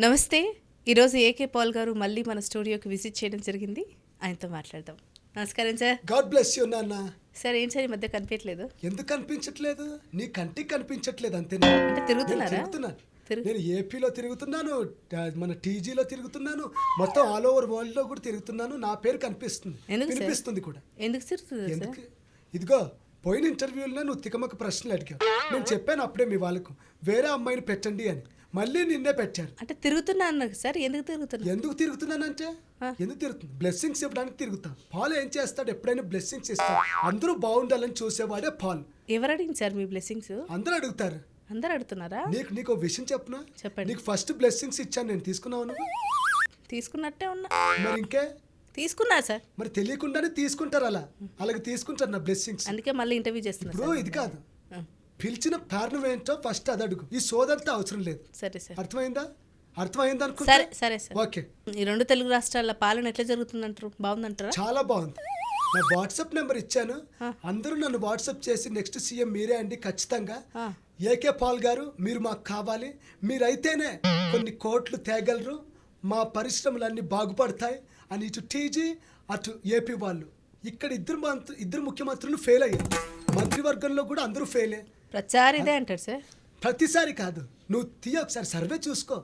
నమస్తే. ఈరోజు ఏకే పాల్ గారు మళ్ళీ మన స్టూడియోకి విజిట్ చేయడం జరిగింది. ఆయనతో మాట్లాడదాం. నమస్కారం సార్. గాడ్ బ్లెస్ యూ నాన్న. సార్ ఏం సార్ ఈ మధ్య కనిపించలేదు ఎందుకు కనిపించట్లేదు? నీ కంటికి కనిపించట్లేదు అంతేనా అంటే తిరుగుతున్నారా? నేను తిరుగుతున్నాను తిరుగు- నేను ఏపీలో తిరుగుతున్నాను మన టీజీలో తిరుగుతున్నాను మొత్తం ఆల్ ఓవర్ వరల్డ్లో కూడా తిరుగుతున్నాను. నా పేరు కనిపిస్తుంది? వినిపిస్తుంది కూడా. ఎందుకు ఎందుకు? ఇదిగో పోయిన ఇంటర్వ్యూలో నువ్వు తికమక ప్రశ్నలు అడిగావు. నేను చెప్పాను అప్పుడే మీ వాళ్ళకు వేరే అమ్మాయిని పెట్టండి అని. మళ్ళీ నిన్నే పెట్టారు. అంటే తిరుగుతున్నాను సార్ ఎందుకు తిరుగుతున్నా ఎందుకు తిరుగుతున్నానంటే ఆ. ఎందుకు తిరుగుతుంది బ్లెస్సింగ్స్ ఇవ్వడానికి తిరుగుతాం పాల్ ఏం చేస్తాడు? ఎప్పుడైనా బ్లెస్సింగ్స్ ఇస్తాడు. అందరూ బాగుండాలని చూసేవాడే పాల్. ఎవరు అడిగింది సార్ మీ బ్లెస్సింగ్స్ అందరూ అడుగుతారు. అందరు అడుగుతున్నారా? నీకు నీకు విషయం చెప్పనా? చెప్పండి. నీకు ఫస్ట్ బ్లెస్సింగ్స్ ఇచ్చాను నేను తీసుకున్నావు తీసుకున్నట్టే ఉన్నా. మరి ఇంకే? తీసుకున్నా సార్. మరి తెలియకుండానే తీసుకుంటారు అలా. అలాగే తీసుకుంటారు నా బ్లెస్సింగ్స్ అందుకే మళ్ళీ ఇంటర్వ్యూ చేస్తున్నా ఇది కాదు. పిలిచిన కారణం ఏంటో ఫస్ట్ అది అడుగు. ఈ సోదంతా అవసరం లేదు. సరే సార్. అర్థమైందా? అర్థమైందా అనుకుంటా? సరే సరే సార్. ఓకే. ఈ రెండు తెలుగు రాష్ట్రాల పాలన ఎట్లా జరుగుతుందంటారు? బాగుందంటారా? చాలా బాగుంది. నా వాట్సాప్ నెంబర్ ఇచ్చాను. అందరూ నన్ను వాట్సాప్ చేసి నెక్స్ట్ సీఎం మీరే అండి ఖచ్చితంగా. ఏకే పాల్ గారు మీరు మాకు కావాలి. మీరైతేనే కొన్ని కోట్లు తేగలరు. మా పరిశ్రమలన్నీ బాగుపడతాయి అని ఇటు టీజీ అటు ఏపీ వాళ్ళు. ఇక్కడ ఇద్దరు మంత్రి ఇద్దరు ముఖ్యమంత్రులు ఫెయిల్ అయ్యారు. మంత్రివర్గంలో కూడా అందరూ ఫెయిలే. ఇదే అంటారు సార్. ప్రతిసారి కాదు. నువ్వు తీయ ఒకసారి సర్వే చూసుకో.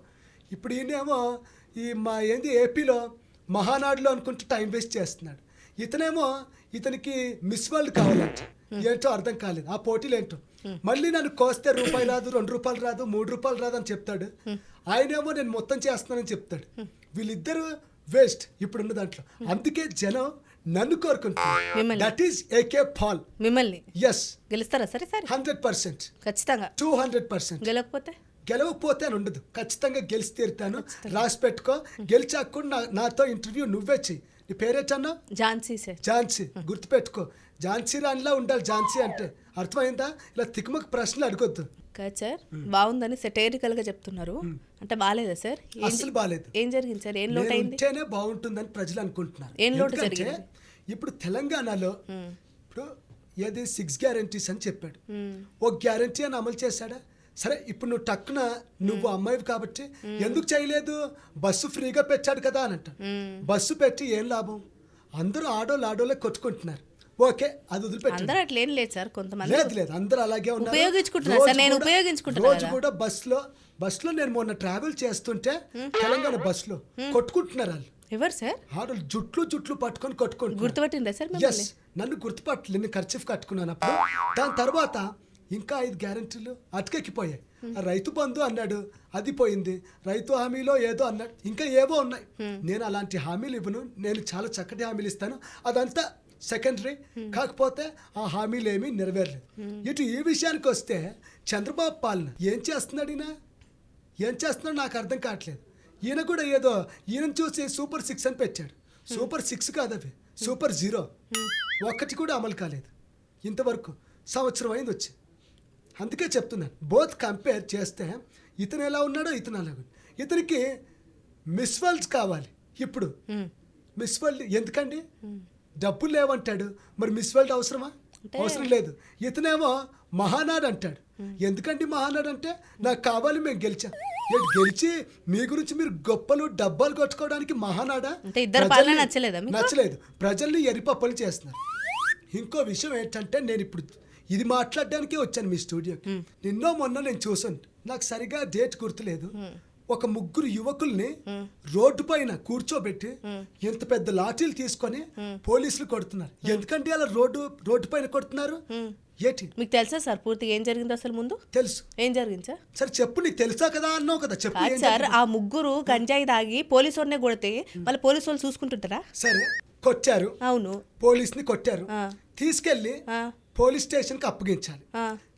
ఇప్పుడు ఈయనేమో ఈ మా ఏంది ఏపీలో మహానాడులో అనుకుంటూ టైం వేస్ట్ చేస్తున్నాడు. ఇతనేమో ఇతనికి మిస్ వరల్డ్ కావాలంట. ఏంటో అర్థం కాలేదు. ఆ పోటీలు ఏంటో మళ్ళీ నన్ను కోస్తే రూపాయి రాదు రెండు రూపాయలు రాదు మూడు రూపాయలు రాదు అని చెప్తాడు. ఆయనేమో నేను మొత్తం చేస్తున్నానని చెప్తాడు. వీళ్ళిద్దరు వేస్ట్ ఇప్పుడున్న దాంట్లో. అందుకే జనం నన్ను కోరుకుంటున్నారు. మిమ్మల్ని. That is A K Paul మిమ్మల్ని. ఎస్ గెలుస్తారా? సరే సరే. Hundred percent. ఖచ్చితంగా. Two hundred percent. గెలవకపోతే? గెలవకపోతే అని ఉండదు. ఖచ్చితంగా గెలిచి తీరుతాను. రాసి పెట్టుకో. గెలిచాక కూడా నా నాతో ఇంటర్వ్యూ నువ్వే చెయ్యి. నీ పేరేటన్నా? ఝాన్సీ సార్. ఝాన్సీ. గుర్తుపెట్టుకో. ఝాన్సీ రాణిలా ఉండాలి. ఝాన్సీ అంటే. అర్థమైందా? ఇలా తికమక ప్రశ్నలు అడగొద్దు. కాదు సార్? బాగుందని సెటైరికల్గా చెప్తున్నారు. అంటే బాగాలేదా సార్? అసలు బాగాలేదు ఏం జరిగింది సార్? ఏం లోటు అయింది? ఉంటేనే బాగుంటుందని ప్రజలు అనుకుంటున్నారు. ఏం లోటు జరిగింది? ఇప్పుడు తెలంగాణలో. ఇప్పుడు ఏది సిక్స్ గ్యారంటీస్ అని చెప్పాడు. ఒక గ్యారంటీ అని అమలు చేశాడా? సరే ఇప్పుడు నువ్వు టక్కున నువ్వు అమ్మాయివి కాబట్టి ఎందుకు చేయలేదు? బస్సు ఫ్రీగా పెట్టాడు కదా అని అంట. బస్సు పెట్టి ఏం లాభం? అందరూ ఆడోళ్ళు ఆడోళ్ళే కొట్టుకుంటున్నారు. ఓకే అది వదిలిపెట్టి అందరూ అట్లా ఏం లేదు సార్ కొంతమంది లేదు లేదు అందరూ అలాగే ఉన్నారు. ఉపయోగించుకుంటున్నారు సార్, రోజు నేను రోజు. కూడా బస్సులో బస్సులో నేను మొన్న ట్రావెల్ చేస్తుంటే తెలంగాణ బస్సులో కొట్టుకుంటున్నారు వాళ్ళు. ఎవరు సార్? ఆడోళ్ళు జుట్లు జుట్లు పట్టుకొని కొట్టుకుంటున్నారు. గుర్తుపట్టిందా సార్ ఎస్ నన్ను గుర్తుపట్టలేదు నేను ఖర్చు కట్టుకున్నాను అప్పుడు. దాని తర్వాత ఇంకా ఐదు గ్యారెంటీలు అటకెక్కిపోయాయి రైతు బంధు అన్నాడు అది పోయింది. రైతు హామీలో ఏదో అన్నాడు ఇంకా ఏవో ఉన్నాయి. నేను అలాంటి హామీలు ఇవ్వను నేను చాలా చక్కటి హామీలు ఇస్తాను. అదంతా సెకండరీ కాకపోతే ఆ హామీలు ఏమీ నెరవేరలేదు. ఇటు ఈ విషయానికి వస్తే చంద్రబాబు పాలన ఏం చేస్తున్నాడు ఈయన? ఏం చేస్తున్నాడో నాకు అర్థం కావట్లేదు. ఈయన కూడా ఏదో ఈయన చూసి సూపర్ సిక్స్ అని పెట్టాడు. సూపర్ సిక్స్ కాదు అవి. Super zero. ఒక్కటి కూడా అమలు కాలేదు. ఇంతవరకు సంవత్సరం అయింది వచ్చి. అందుకే చెప్తున్నాను బోత్ కంపేర్ చేస్తే ఇతను ఎలా ఉన్నాడో ఇతను ఉన్నాడు. ఇతనికి మిస్ వరల్డ్స్ కావాలి ఇప్పుడు. మిస్ వరల్డ్ ఎందుకండి? డబ్బులు లేవంటాడు. మరి మిస్ వరల్డ్ అవసరమా? అవసరం లేదు. ఇతనేమో మహానాడు అంటాడు. ఎందుకండి మహానాడు అంటే? నాకు కావాలి మేము గెలిచాం. గెలిచి మీ గురించి మీరు గొప్పలు డబ్బాలు కొట్టుకోవడానికి మహానాడా? నచ్చలేదు ప్రజల్ని ఎరిపప్పలు చేస్తున్నారు. ఇంకో విషయం ఏంటంటే నేను ఇప్పుడు ఇది మాట్లాడడానికే వచ్చాను మీ స్టూడియోకి. నిన్నో మొన్న నేను చూసాను నాకు సరిగా డేట్ గుర్తులేదు. ఒక ముగ్గురు యువకుల్ని రోడ్డు పైన కూర్చోబెట్టి ఎంత పెద్ద లాఠీలు తీసుకొని పోలీసులు కొడుతున్నారు. ఎందుకంటే అలా రోడ్డు రోడ్డు పైన కొడుతున్నారు? ఏటి? మీకు తెలుసా సార్ పూర్తిగా ఏం జరిగిందో అసలు ముందు? తెలుసు. ఏం జరిగింది సార్? సరే చెప్పు నీకు తెలుసా కదా అన్నావు కదా చెప్పు సార్? ఆ ముగ్గురు గంజాయి తాగి పోలీసు వాడినే కొడితే మళ్ళీ పోలీసు వాళ్ళు చూసుకుంటుంటారా? సరే కొట్టారు. అవును. పోలీస్ని కొట్టారు. ఆ, పోలీస్ స్టేషన్కి అప్పగించాలి.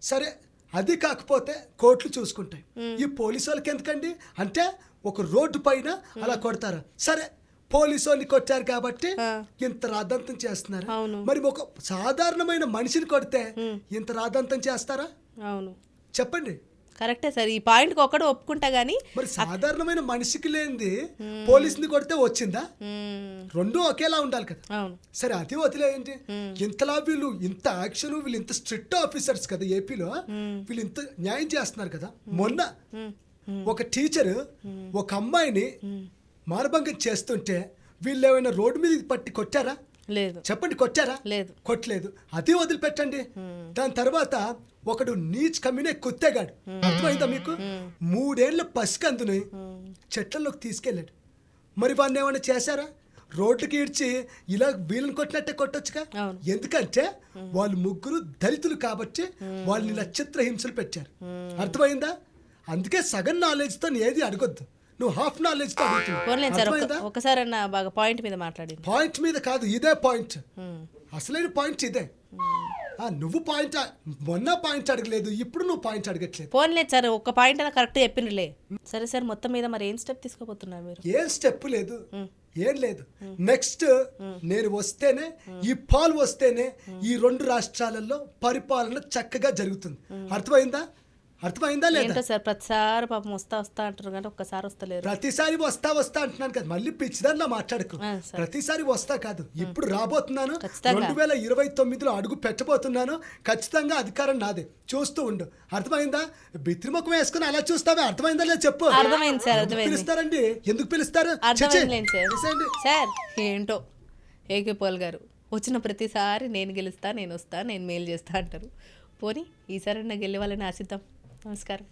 సరే అది కాకపోతే కోర్టులు చూసుకుంటాయి. ఈ పోలీసు వాళ్ళకి ఎందుకండి? అంటే ఒక రోడ్డు పైన అలా కొడతారు. సరే పోలీసు వాళ్ళని కొట్టారు కాబట్టి. ఇంత రాద్ధాంతం చేస్తున్నారు. మరి ఒక సాధారణమైన మనిషిని కొడితే ఇంత రాద్ధాంతం చేస్తారా? అవును. చెప్పండి. కరెక్టే సార్. ఈ పాయింట్కి ఒక్కడు ఒప్పుకుంటా కానీ మరి సాధారణమైన మనిషికి లేనిది పోలీసుని కొడితే వచ్చిందా? రెండు ఒకేలా ఉండాలి కదా. సరే అది వదిలేయండి ఇంతలా వీళ్ళు ఇంత యాక్షన్ వీళ్ళు ఇంత స్ట్రిక్ట్ ఆఫీసర్స్ కదా ఏపీలో వీళ్ళు ఇంత న్యాయం చేస్తున్నారు కదా. మొన్న ఒక టీచర్ ఒక అమ్మాయిని మానభంగం చేస్తుంటే వీళ్ళు ఏమైనా రోడ్డు మీద పట్టి కొట్టారా? లేదు. చెప్పండి కొట్టారా? లేదు. కొట్టలేదు. అది వదిలిపెట్టండి. దాని తర్వాత ఒకడు నీచ్ కమ్మినే కుత్తేగాడు. అర్థమైందా మీకు? మూడేళ్ళ పసికందుని చెట్లలోకి తీసుకెళ్ళాడు. మరి వాడిని ఏమైనా చేశారా? రోడ్డుకి ఈడ్చి ఇలా వీళ్ళని కొట్టినట్టే కొట్టొచ్చుగా. ఎందుకంటే వాళ్ళు ముగ్గురు దళితులు కాబట్టి వాళ్ళని ఇలా చిత్రహింసలు పెట్టారు అర్థమైందా? అందుకే సగం నాలెడ్జ్తో ఏది అడగొద్దు. నువ్వు హాఫ్ నాలెడ్జ్తో పోన్లేదు సార్ ఒక్క- అడుగుతుంది ఒకసారన్నా బాగా పాయింట్ మీద మాట్లాడింది. పాయింట్ మీద కాదు ఇదే పాయింట్ ఉమ్. అసలైన పాయింట్ ఇదే. ఆ, నువ్వు పాయింట్ ఆ- మొన్న పాయింట్ అడగలేదు ఇప్పుడు నువ్వు పాయింట్ అడగట్లేదు. పోన్లేదు సార్ ఒక్క పాయింట్ అన్న కరెక్ట్ చెప్పిండ్రులే సరే సార్ మొత్తం మీద మరి ఏం స్టెప్ తీసుకోబోతున్నారు మీరు? ఏం స్టెప్ లేదు. ఏం లేదు. నెక్స్ట్ నేను వస్తేనే ఈ పాలు వస్తేనే ఈ రెండు రాష్ట్రాలలో పరిపాలన చక్కగా జరుగుతుంది. అర్థమైందా? అర్థమైందా లేదా? ఏంటో సార్ ప్రతిసారి పాపం వస్తా వస్తా అంటారు కానీ ఒక్కసారి వస్తలేరు. ప్రతిసారి వస్తా వస్తా అంటున్నాను కదా మళ్ళీ పిచ్చిదానిలా మాట్లాడకు. ఆ, సరే. ప్రతిసారి వస్తా కాదు ఇప్పుడు రాబోతున్నాను ఖచ్చితంగా. రెండు వేల ఇరవై తొమ్మిదిలో అడుగు పెట్టబోతున్నాను ఖచ్చితంగా అధికారం నాదే చూస్తూ ఉండు. అర్థమైందా? బిత్రిముఖం వేసుకుని అలా చూస్తావే అర్థమైందా లేదా చెప్పు? అర్థమైంది సార్, ఎందుకు అర్థమైంది. పిలుస్తారండి? ఎందుకు పిలుస్తారు? ఛీ, ఛీ. అర్థమైందిలేండి సార్? ఏంటో? ఏకే పాల్ గారు వచ్చిన ప్రతిసారి నేను గెలుస్తా నేను వస్తా నేను మేలు చేస్తా అంటారు. పోనీ ఈసారి నాకు గెలివాలని ఆశిద్దాం. నమస్కారం